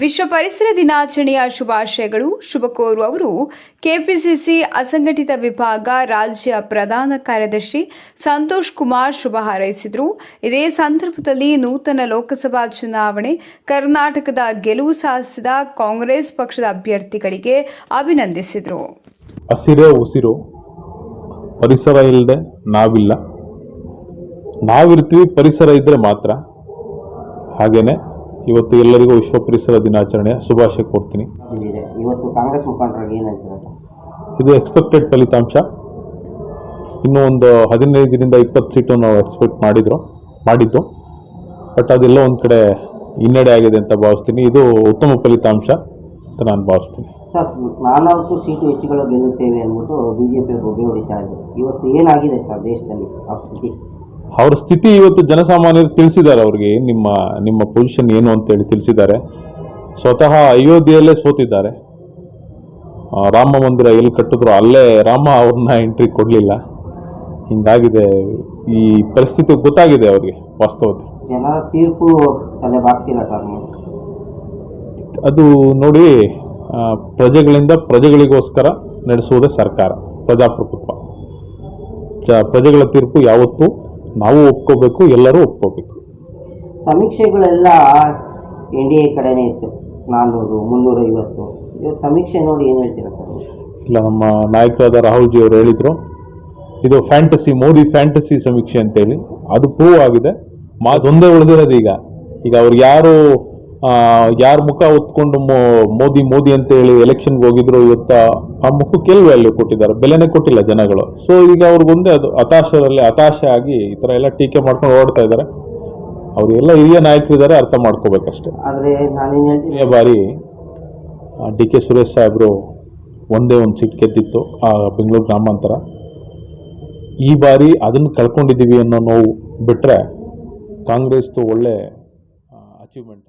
ವಿಶ್ವ ಪರಿಸರ ದಿನಾಚರಣೆಯ ಶುಭಾಶಯಗಳು. ಶುಭ ಕೋರುವವರು ಕೆಪಿಸಿಸಿ ಅಸಂಘಟಿತ ವಿಭಾಗ ರಾಜ್ಯ ಪ್ರಧಾನ ಕಾರ್ಯದರ್ಶಿ ಸಂತೋಷ್ ಕುಮಾರ್ ಶುಭ ಹಾರೈಸಿದರು. ಇದೇ ಸಂದರ್ಭದಲ್ಲಿ ನೂತನ ಲೋಕಸಭಾ ಚುನಾವಣೆ, ಕರ್ನಾಟಕದ ಗೆಲುವು ಸಾಧಿಸಿದ ಕಾಂಗ್ರೆಸ್ ಪಕ್ಷದ ಅಭ್ಯರ್ಥಿಗಳಿಗೆ ಅಭಿನಂದಿಸಿದರು. ಹಸಿರೇ, ಉಸಿರು, ಪರಿಸರ ಇಲ್ಲದೆ ನಾವಿಲ್ಲ. ನಾವಿರ್ತೀವಿ, ಪರಿಸರ ಇದ್ದರೆ ಮಾತ್ರ. ಹಾಗೇನೆ ಇವತ್ತು ಎಲ್ಲರಿಗೂ ವಿಶ್ವ ಪರಿಸರ ದಿನಾಚರಣೆಯ ಶುಭಾಶಯ ಕೊಡ್ತೀನಿ ಇದಿದೆ ಇವತ್ತು ಕಾಂಗ್ರೆಸ್ ಮುಖಂಡರಿಗೆ ಏನು ಇದು ಎಕ್ಸ್ಪೆಕ್ಟೆಡ್ ಫಲಿತಾಂಶ. ಇನ್ನೂ ಒಂದು ಹದಿನೈದರಿಂದ ಇಪ್ಪತ್ತು ಸೀಟು ನಾವು ಎಕ್ಸ್ಪೆಕ್ಟ್ ಮಾಡಿದ್ರು ಮಾಡಿದ್ದು. ಬಟ್ ಅದೆಲ್ಲ ಒಂದು ಕಡೆ ಹಿನ್ನಡೆ ಆಗಿದೆ ಅಂತ ಭಾವಿಸ್ತೀನಿ. ಇದು ಉತ್ತಮ ಫಲಿತಾಂಶ ಅಂತ ನಾನು ಭಾವಿಸ್ತೀನಿ. ಸರ್ ನಾಲ್ಕು ಸೀಟು ಹೆಚ್ಚುಗಳು ಗೆಲ್ಲುತ್ತೇವೆ ಅಂದ್ಬಿಟ್ಟು ಬಿ ಜೆ ಪಿ ಹೊಡಿತಾ ಇವತ್ತು ಏನಾಗಿದೆ ಸರ್ ದೇಶದಲ್ಲಿ ಆ ಸ್ಥಿತಿ? ಅವ್ರ ಸ್ಥಿತಿ ಇವತ್ತು ಜನಸಾಮಾನ್ಯರು ತಿಳಿಸಿದ್ದಾರೆ ಅವ್ರಿಗೆ ನಿಮ್ಮ ನಿಮ್ಮ ಪೊಸಿಷನ್ ಏನು ಅಂತೇಳಿ ತಿಳಿಸಿದ್ದಾರೆ. ಸ್ವತಃ ಅಯೋಧ್ಯೆಯಲ್ಲೇ ಸೋತಿದ್ದಾರೆ. ರಾಮ ಮಂದಿರ ಎಲ್ಲಿ ಕಟ್ಟಿದ್ರು ಅಲ್ಲೇ ರಾಮ ಅವ್ರನ್ನ ಎಂಟ್ರಿ ಕೊಡಲಿಲ್ಲ. ಹಿಂಗಾಗಿದೆ ಈ ಪರಿಸ್ಥಿತಿ ಗೊತ್ತಾಗಿದೆ ಅವ್ರಿಗೆ ವಾಸ್ತವತೆ. ತೀರ್ಪು ಅದು ನೋಡಿ ಪ್ರಜೆಗಳಿಂದ ಪ್ರಜೆಗಳಿಗೋಸ್ಕರ ನಡೆಸುವುದೇ ಸರ್ಕಾರ ಪ್ರಜಾಪ್ರಭುತ್ವ. ಪ್ರಜೆಗಳ ತೀರ್ಪು ಯಾವತ್ತೂ ನಾವು ಒಪ್ಕೋಬೇಕು ಎಲ್ಲರೂ ಒಪ್ಕೋಬೇಕು. ಸಮೀಕ್ಷೆಗಳೆಲ್ಲ ಎನ್ ಡಿ ಎ ಕಡೆನೇ ಇತ್ತು. ನಾನ್ನೂರು ಮುನ್ನೂರ ಐವತ್ತು. ಇವತ್ತು ಸಮೀಕ್ಷೆ ನೋಡಿ ಏನು ಹೇಳ್ತೀರಾ ಸರ್? ಇಲ್ಲ ನಮ್ಮ ನಾಯಕರಾದ ರಾಹುಲ್ ಜಿ ಅವರು ಹೇಳಿದ್ರು ಇದು ಫ್ಯಾಂಟಸಿ ಮೋದಿ ಫ್ಯಾಂಟಸಿ ಸಮೀಕ್ಷೆ ಅಂತೇಳಿ. ಅದು ಪ್ರೂವ್ ಆಗಿದೆ. ಮಾತೊಂದೇ ಉಳಿದಿರೋದು ಈಗ. ಈಗ ಅವ್ರು ಯಾರು ಯಾರ ಮುಖ ಹೊತ್ಕೊಂಡು ಮೋ- ಮೋದಿ ಮೋದಿ ಅಂತ ಹೇಳಿ ಎಲೆಕ್ಷನ್ಗೆ ಹೋಗಿದ್ರು ಇವತ್ತು ಆ ಮುಖಕ್ಕೆ ಎಲ್ಲಿ ವ್ಯಾಲ್ಯೂ ಕೊಟ್ಟಿದ್ದಾರೆ ಬೆಲೆನೇ ಕೊಟ್ಟಿಲ್ಲ ಜನಗಳು. ಸೊ ಈಗ ಅವ್ರಿಗೊಂದೇ ಅದು ಹತಾಶರಲ್ಲಿ ಹತಾಶೆ ಆಗಿ ಈ ಥರ ಎಲ್ಲ ಟೀಕೆ ಮಾಡ್ಕೊಂಡು ಓಡ್ತಾ ಇದ್ದಾರೆ. ಅವರೆಲ್ಲ ಹಿರಿಯ ನಾಯಕರಿದ್ದಾರೆ ಅರ್ಥ ಮಾಡ್ಕೋಬೇಕಷ್ಟೇ. ಹಿರಿಯ ಬಾರಿ ಡಿ ಕೆ ಸುರೇಶ್ ಸಾಹೇಬರು ಒಂದೇ ಒಂದು ಸೀಟ್ ಗೆದ್ದಿತ್ತು ಆ ಬೆಂಗಳೂರು ಗ್ರಾಮಾಂತರ. ಈ ಬಾರಿ ಅದನ್ನು ಕಳ್ಕೊಂಡಿದ್ದೀವಿ ಅನ್ನೋ ನೋವು ಬಿಟ್ಟರೆ ಕಾಂಗ್ರೆಸ್ದು ಒಳ್ಳೆ ಅಚೀವ್ಮೆಂಟ್